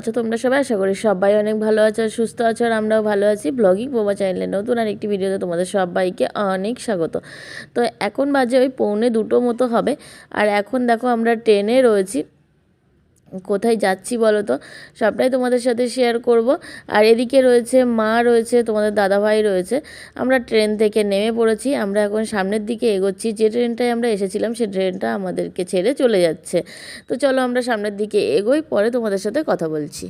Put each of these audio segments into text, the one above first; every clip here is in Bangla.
আছো তোমরা সবাই? আশা করি সবাই অনেক ভালো আছো, সুস্থ আছো, আর আমরাও ভালো আছি। ব্লগিং বোমা চ্যানেলে নতুন আর একটি ভিডিওতে তোমাদের সবাইকে অনেক স্বাগত। তো এখন বাজে ওই পৌনে দুটো মতো হবে। আর এখন দেখো আমরা ট্রেনে রয়েছি। কোথায় যাচ্ছি বলো তো? সবটাই তোমাদের সাথে শেয়ার করব। আর এদিকে রয়েছে মা রয়েছে তোমাদের দাদাভাই রয়েছে। আমরা ট্রেন থেকে নেমে পড়েছি। আমরা এখন সামনের দিকে এগোচ্ছি। যে ট্রেনটায় আমরা এসেছিলাম সে ট্রেনটা আমাদেরকে ছেড়ে চলে যাচ্ছে। তো চলো আমরা সামনের দিকে এগোই পরে তোমাদের সাথে কথা বলছি।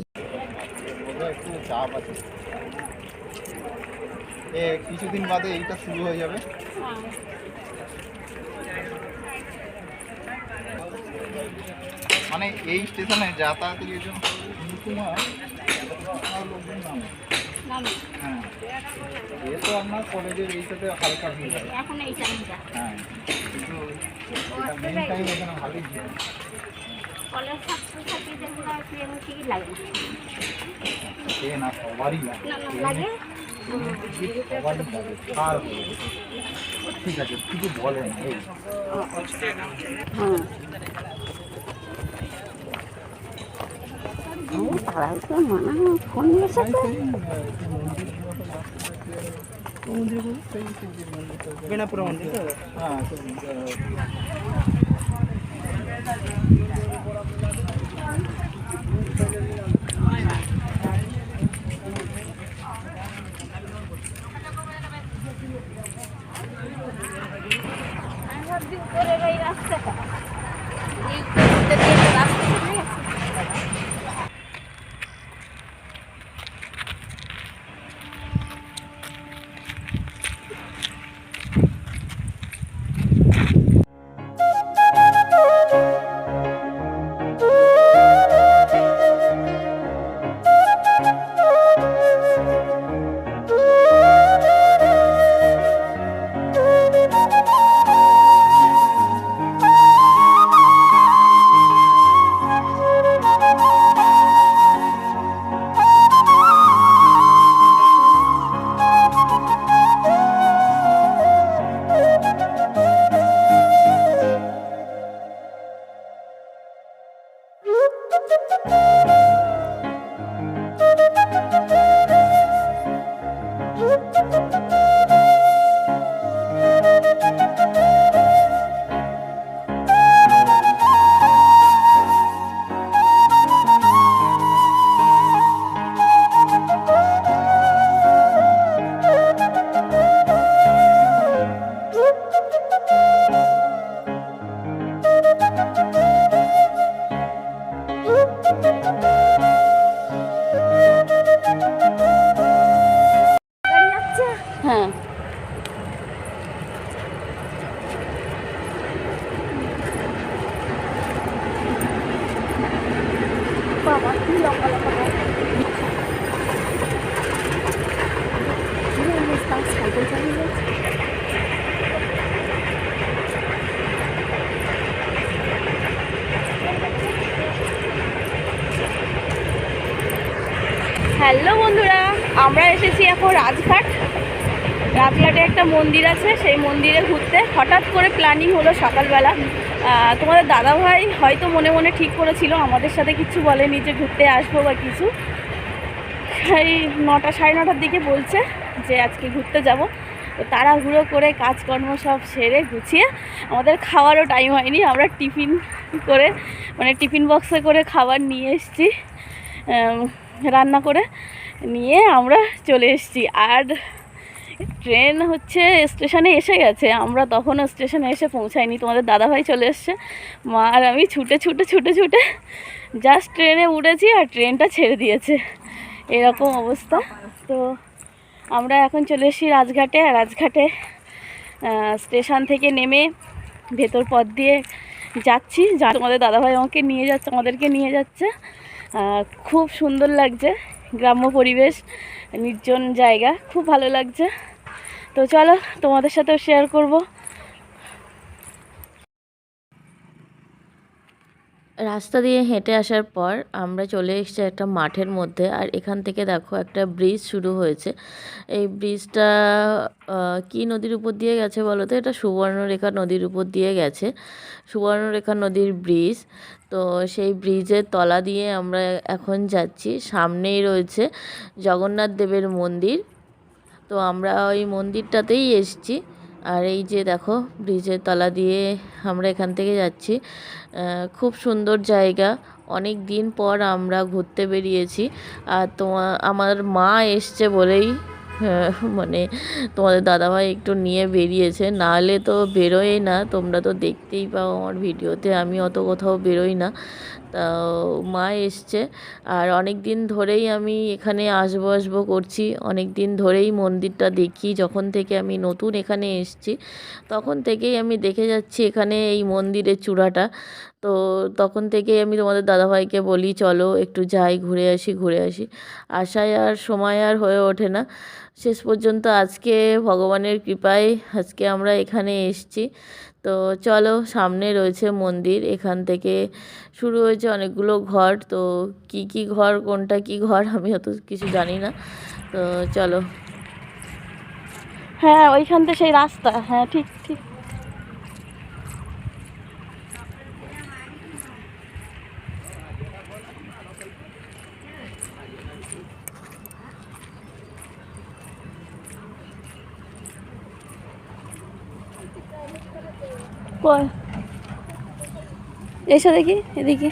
কিছুদিন বাদে এইটা শুরু হয়ে যাবে। মানে এই স্টেশনে যাতায়াতের জন্য সময় লোকজন নামে? হ্যাঁ। এ তো আপনার কলেজের এইটাতে হালকা ভিড় হয় এখন এই টাইমটা হ্যাঁ। কিন্তু এটা মেন টাইম এখানে ভালোই ভিড় হয়। কলেজ ছাত্রছাত্রীদের মনে হয় ট্রেন টিকিট লাগে সে না সবারই লাগে। না না লাগে। সবারই লাগে। আর ঠিক আছে কিছু বলেন এই। হ্যাঁ। তারাই তো মানা ফোন দিয়েছে তো হ্যালো বন্ধুরা, আমরা এসেছি এখন রাজঘাট। রাজঘাটে একটা মন্দির আছে, সেই মন্দিরে ঘুরতে। হঠাৎ করে প্ল্যানিং হলো সকালবেলা। তোমাদের দাদাভাই হয়তো মনে মনে ঠিক করেছিল, আমাদের সাথে কিছু বলেনি যে ঘুরতে আসব বা কিছু। সেই নটা সাড়ে নটার দিকে বলছে যে আজকে ঘুরতে যাব। তো তাড়াহুড়ো করে কাজকর্ম সব সেরে গুছিয়ে আমাদের খাওয়ারও টাইম হয়নি, আমরা টিফিন করে মানে টিফিন বক্সে করে খাবার নিয়ে এসেছি। রান্না করে নিয়ে আমরা চলে এসেছি। আর ট্রেন হচ্ছে স্টেশনে এসে গেছে। আমরা তখনও স্টেশনে এসে পৌঁছাইনি। তোমাদের দাদাভাই চলে এসছে। মা আর আমি ছুটে ছুটে ছুটে ছুটে জাস্ট ট্রেনে উঠেছি আর ট্রেনটা ছেড়ে দিয়েছে। এরকম অবস্থা। তো আমরা এখন চলে এসেছি রাজঘাটে। আর রাজঘাটে স্টেশন থেকে নেমে ভেতর পথ দিয়ে যাচ্ছি। যা তোমাদের দাদাভাই আমাকে নিয়ে যাচ্ছে, আমাদেরকে নিয়ে যাচ্ছে। খুব সুন্দর লাগছে, গ্রাম্য পরিবেশ, নির্জন জায়গা, খুব ভালো লাগছে। তো চলো তোমাদের সাথেও শেয়ার করব। রাস্তা দিয়ে হেঁটে আসার পর আমরা চলে এসেছি একটা মাঠের মধ্যে আর এখান থেকে দেখো একটা ব্রিজ শুরু হয়েছে। এই ব্রিজটা কি নদীর উপর দিয়ে গেছে বলো তো? এটা সুবর্ণরেখা নদীর উপর দিয়ে গেছে। সুবর্ণরেখা নদীর ব্রিজ। তো সেই ব্রিজের তলা দিয়ে আমরা এখন যাচ্ছি। সামনেই রয়েছে জগন্নাথ দেবের মন্দির। তো আমরা ওই মন্দিরটাতেই এসেছি। আর এই যে দেখো, ব্রিজের তলা দিয়ে আমরা এখান থেকে যাচ্ছি। খুব সুন্দর জায়গা। অনেক দিন পর আমরা ঘুরতে বেরিয়েছি। আর তোমার আমার মা এসছে বলেই মানে তোমাদের দাদাভাই একটু নিয়ে বেরিয়েছে। নাহলে তো বেরোয় না, তোমরা তো দেখতেই পাও আমার ভিডিওতে, আমি অত কোথাও বেরোই না। তা মা এসছে, আর অনেক দিন ধরেই আমি এখানে আসব আসব করছি। অনেক দিন ধরেই মন্দিরটা দেখি, যখন থেকে আমি নতুন এখানে এসছি, তখন থেকেই আমি দেখে যাচ্ছি এখানে এই মন্দিরের চূড়াটা। তো তখন থেকেই আমি তোমাদের দাদাভাইকে বলি, চলো একটু যাই, ঘুরে আসি ঘুরে আসি। আসায় আর সময় আর হয়ে ওঠে না। শেষ পর্যন্ত আজকে ভগবানের কৃপায় আজকে আমরা এখানে এসছি। তো চলো, সামনে রয়েছে মন্দির, এখান থেকে শুরু হয়েছে অনেকগুলো ঘর। তো কি কি ঘর, কোনটা কি ঘর, আমি অত কিছু জানি না। তো চলো। হ্যাঁ ওইখান থেকে সেই রাস্তা। হ্যাঁ ঠিক ঠিক। এসো দেখি এদিকে।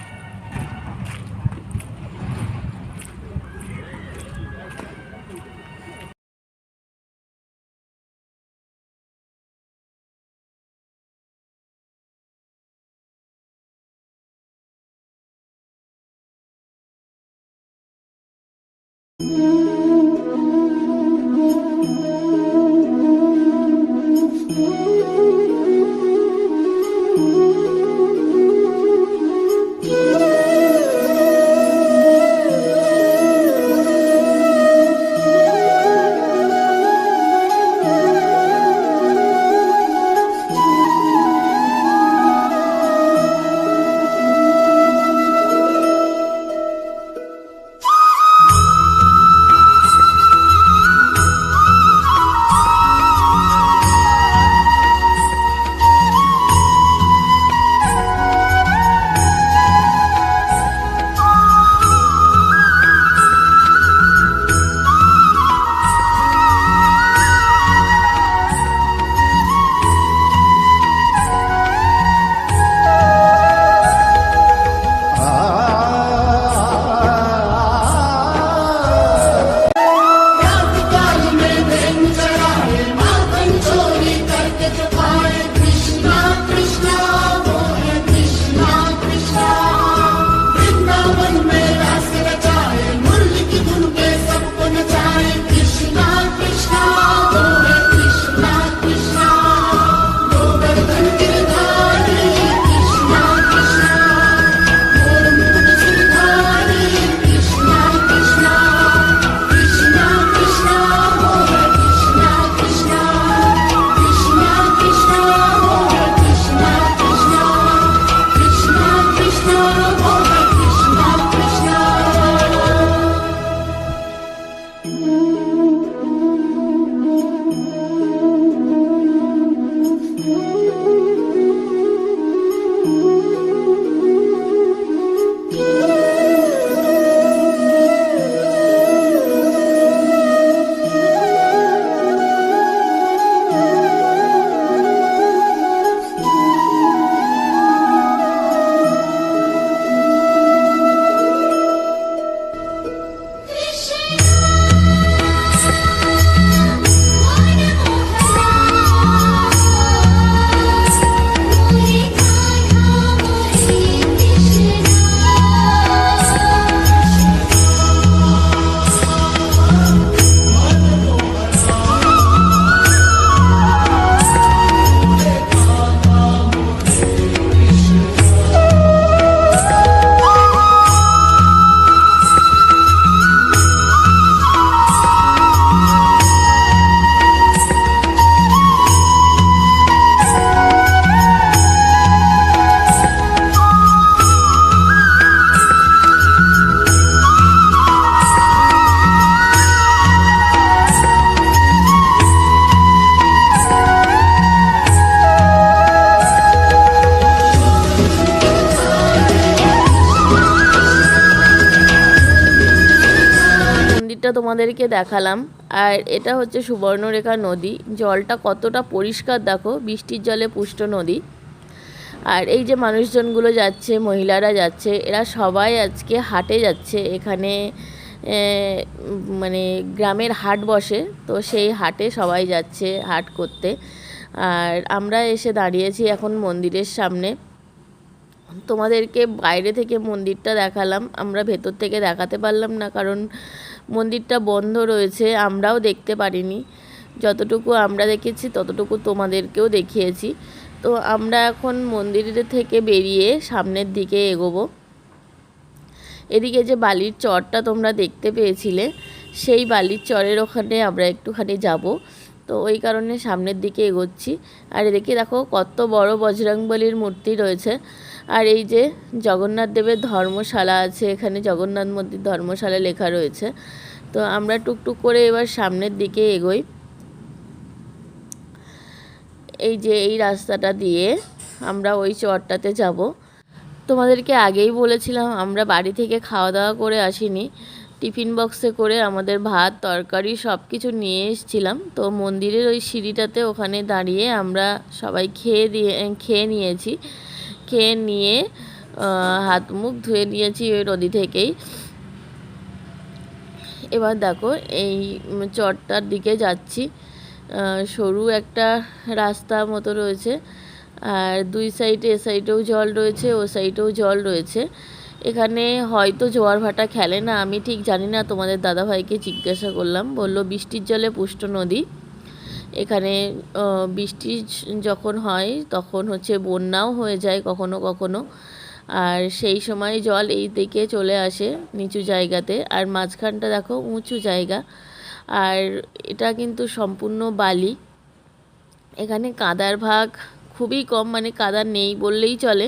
নদীটা তোমাদেরকে দেখালাম, আর এটা হচ্ছে সুবর্ণরেখা নদী। জলটা কতটা পরিষ্কার দেখো, বৃষ্টির জলে পুষ্ট নদী। আর এই যে মানুষজনগুলো যাচ্ছে, মহিলারা যাচ্ছে, এরা সবাই আজকে হাটে যাচ্ছে। এখানে মানে গ্রামের হাট বসে, তো সেই হাটে সবাই যাচ্ছে হাট করতে। আর আমরা এসে দাঁড়িয়েছি এখন মন্দিরের সামনে। তোমাদেরকে বাইরে থেকে মন্দিরটা দেখালাম। আমরা ভেতর থেকে দেখাতে পারলাম না, কারণ মন্দিরটা বন্ধ রয়েছে, আমরাও দেখতে পারিনি। যতটুকু আমরা দেখেছি, ততটুকু তোমাদেরকেও দেখিয়েছি। তো আমরা এখন মন্দিরের থেকে বেরিয়ে সামনের দিকে এগোবো। এদিকে যে বালির চরটা তোমরা দেখতে পেয়েছিলে, সেই বালির চরের ওখানে আমরা একটুখানি যাব। তো ওই কারণে সামনের দিকে এগোচ্ছি। আর এদিকে দেখো, কত বড় বজরংবলির মূর্তি রয়েছে। আর এই যে জগন্নাথ দেবের ধর্মশালা আছে, এখানে জগন্নাথ মন্দির ধর্মশালা লেখা রয়েছে। তো আমরা টুকটুক করে এবার সামনের দিকে এগোই। এই যে এই রাস্তাটা দিয়ে আমরা ওই চরটাতে যাব। তোমাদেরকে আগেই বলেছিলাম, আমরা বাড়ি থেকে খাওয়া দাওয়া করে আসিনি। টিফিন বক্সে করে আমাদের ভাত, তরকারি সব কিছু নিয়ে এসেছিলাম। তো মন্দিরের ওই সিঁড়িটাতে ওখানে দাঁড়িয়ে আমরা সবাই খেয়ে দিয়ে, খেয়ে নিয়েছি। খেয়ে নিয়ে হাত মুখ ধুয়ে নিয়েছি ওই নদী থেকেই। এবার দেখো, এই চরটার দিকে যাচ্ছি। সরু একটা রাস্তা মতো রয়েছে, আর দুই সাইডে এ সাইডেও জল রয়েছে, ও সাইডেও জল রয়েছে। এখানে হয়তো জোয়ার ভাটা খেলে না, আমি ঠিক জানি না, তোমাদের দাদাভাইকে জিজ্ঞাসা করলাম, বলল বৃষ্টির জলে পুষ্ট নদী। এখানে বৃষ্টি যখন হয় তখন হচ্ছে বন্যাও হয়ে যায় কখনো কখনো। আর সেই সময় জল এই দিকে চলে আসে নিচু জায়গাতে। আর মাঝখানটা দেখো উঁচু জায়গা। আর এটা কিন্তু সম্পূর্ণ বালি। এখানে কাদার ভাগ খুবই কম মানে কাদা নেই বললেই চলে।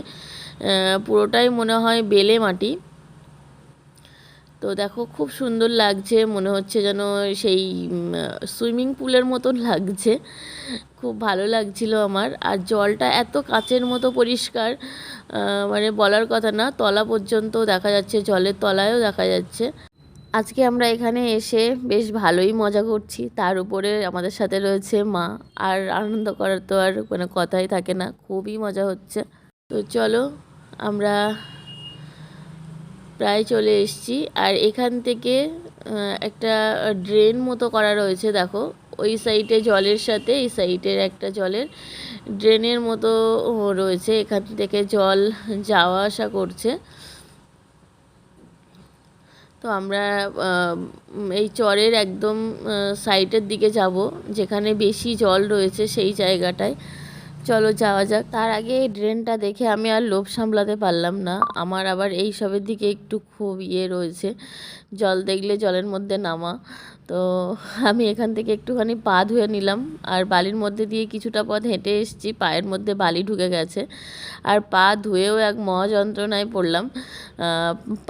পুরোটাই মনে হয় বেলে মাটি। তো দেখো খুব সুন্দর লাগছে, মনে হচ্ছে যেন সেই সুইমিং পুলের মতন লাগছে। খুব ভালো লাগছিল আমার। আর জলটা এত কাচের মতো পরিষ্কার মানে বলার কথা না, তলা পর্যন্ত দেখা যাচ্ছে, জলের তলায়ও দেখা যাচ্ছে। আজকে আমরা এখানে এসে বেশ ভালোই মজা করছি। তার উপরে আমাদের সাথে রয়েছে মা, আর আনন্দ করার তো আর মানে কথাই থাকে না, খুবই মজা হচ্ছে। তো চলো, আমরা প্রায় চলে এসেছি। আর এখান থেকে একটা ড্রেন মতো করা রয়েছে, দেখো। ওই সাইডে জলের সাথে, এই সাইডের একটা জলের ড্রেনের মতো রয়েছে। এখান থেকে জল যাওয়া আসা করছে। তো আমরা এই চরের একদম সাইডের দিকে যাব, যেখানে বেশি জল রয়েছে সেই জায়গাটায়। চলো যাওয়া যাক। তার আগে এই ড্রেনটা দেখে আমি আর লোভ সামলাতে পারলাম না। আমার আবার এই সবের দিকে একটু খুব ইয়ে রয়েছে। জল দেখলে জলের মধ্যে নামা। তো আমি এখান থেকে একটুখানি পা ধুয়ে নিলাম। আর বালির মধ্যে দিয়ে কিছুটা পথ হেঁটে এসেছি। পায়ের মধ্যে বালি ঢুকে গেছে। আর পা ধুয়েও এক মহাযন্ত্রণায় পড়লাম।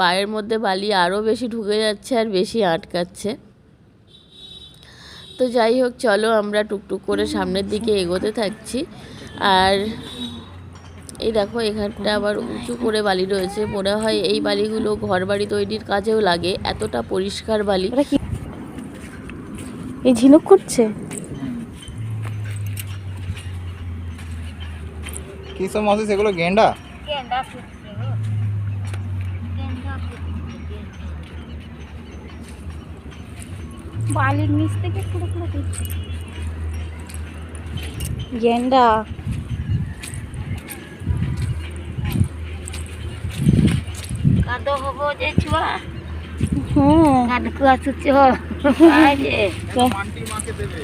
পায়ের মধ্যে বালি আরও বেশি ঢুকে যাচ্ছে আর বেশি আটকাচ্ছে। তো যাই হোক, চলো আমরা টুকটুক করে সামনের দিকে এগোতে থাকছি। আর এই দেখো এখানটা আবার উঁচু করে বালি রয়েছে। মনে হয় এই বালিগুলো ঘর বাড়ি তৈরির কাজেও লাগে। এতটা পরিষ্কার বালি। এই ঝিনুক করছে? কি সব মাছ সেগুলো গেন্ডা বালির নিচ থেকে পুরো পুরো করছে গেন্ডা কাদো হব যে ছুয়া। হুম। কাদকু আসুছ আজে মান্টি মাকে দেবে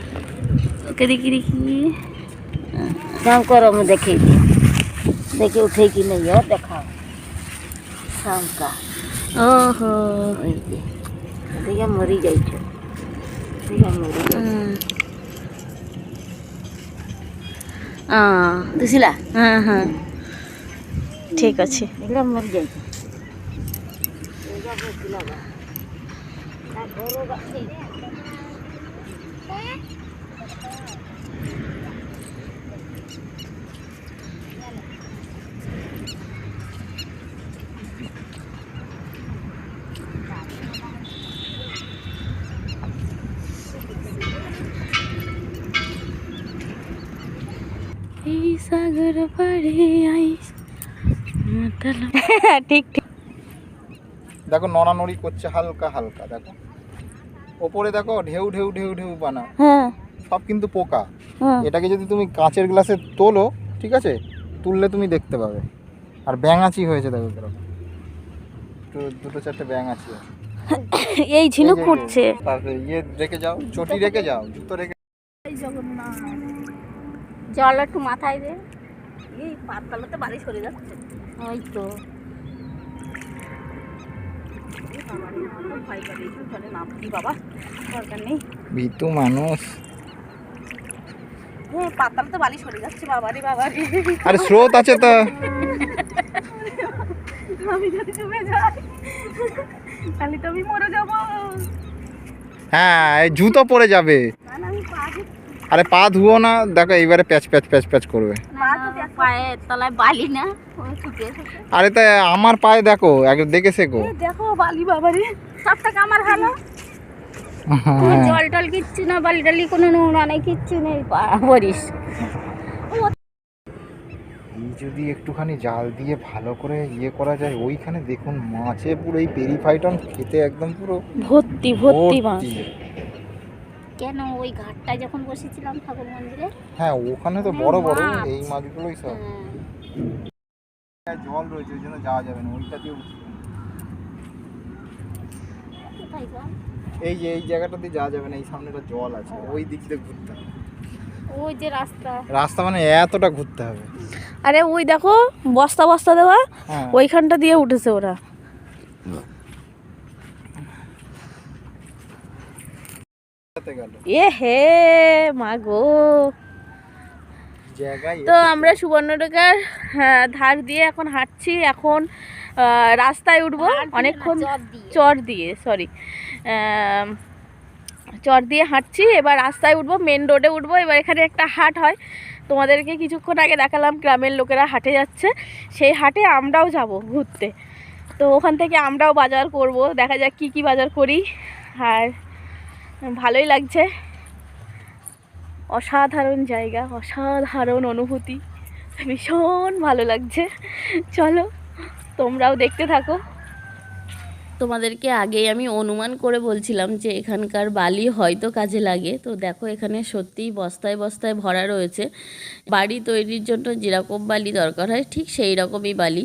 ওকে দেখি দেখি। কাম করো মু দেখে দি দেখে উঠে কি নাই ও দেখাও। শামকা ওহো। ওই যে। মরি যাইছো। দেখে মরি ଦିଶିଲା ହଁ ହଁ ଠିକ୍ ଅଛି ଦେଖିଲା সাগর পাড়ে আইস ঠিক ঠিক দেখো নড়ানড়ি করছে হালকা হালকা দেখো। ওপরে দেখো ঢেউ ঢেউ ঢেউ ঢেউ বানা হ্যাঁ। সব কিন্তু পোকা। হ্যাঁ। এটাকে যদি তুমি কাঁচের গ্লাসে তোলো ঠিক আছে তুললে তুমি দেখতে পাবে। আর ব্যাঙাচি হয়েছে দেখো এরকম। দুটো চারটে ব্যাঙাচি এই ঝিনুক করছে তারপরে ইয়ে রেখে যাও চটি রেখে যাও জুতো রেখে জগন্নাথ। জল একটু মাথায় দে। এই পাততালাতে বাড়ি সরে যাচ্ছে। ওই তো। ভীতু মানুষ। হ্যাঁ পাততালাতে বালি সরে যাচ্ছে বাবারে বাবারে আরে স্রোত আছে তা। আমি যদি ডুবে যাই তাহলে তো আমি মরে যাব। হ্যাঁ জুতো পরে যাবে। আরে পা ধুও না দেখো এইবারে প্যাচ প্যাচ প্যাচ প্যাচ করবে। তলায় বালি না আরে তা আমার পায়ে দেখো এক দেখে শেখো। এ দেখো বালি বাবারে সব আমার ভালো হ্যাঁ। জল টল কিচ্ছু না বালি টালি কোনো নোংরা নেই কিচ্ছু নেই পা- বলিস যদি একটুখানি জাল দিয়ে ভালো করে ইয়ে করা যায় ওইখানে দেখুন মাছে পুরো এই পেরিফাইটন খেতে একদম পুরো ভর্তি ভর্তি মাছ। কেন ওই ঘাটটায় যখন বসেছিলাম ঠাকুর মন্দিরে? হ্যাঁ ওখানে তো বড় বড় এই মাছগুলোই সব। হ্যাঁ, জল রয়েছে ওই জন্য যাওয়া যাবে না ওইটা দিয়ে? এই যে এই জায়গাটা দিয়ে যাওয়া যাবে না এই সামনেটা জল আছে ওই দিক দিয়ে ঘুরতে হবে। ওই যে রাস্তা। রাস্তা মানে এতটা ঘুরতে হবে। আরে ওই দেখো বস্তা বস্তা দেওয়া হ্যাঁ। ওইখানটা দিয়ে উঠেছে ওরা। এ হে মা গো। তো আমরা সুবর্ণরেখার হ্যাঁ, ধার দিয়ে এখন হাঁটছি। এখন রাস্তায় উঠবো। অনেকক্ষণ চর দিয়ে। সরি চর দিয়ে হাঁটছি। এবার রাস্তায় উঠবো মেন রোডে উঠবো। এবার এখানে একটা হাট হয়। তোমাদেরকে কিছুক্ষণ আগে দেখালাম গ্রামের লোকেরা হাটে যাচ্ছে। সেই হাটে আমরাও যাব ঘুরতে। তো ওখান থেকে আমরাও বাজার করব। দেখা যাক কী কী বাজার করি। আর ভালোই লাগছে। অসাধারণ জায়গা, অসাধারণ অনুভূতি, ভীষণ ভালো লাগছে। চলো, তোমরাও দেখতে থাকো। তোমাদেরকে আগেই আমি অনুমান করে বলছিলাম যে এখানকার বালি হয়তো কাজে লাগে। তো দেখো, এখানে সত্যিই বস্তায় বস্তায় ভরা রয়েছে। বাড়ি তৈরির জন্য যেরকম বালি দরকার হয়, ঠিক সেই রকমই বালি।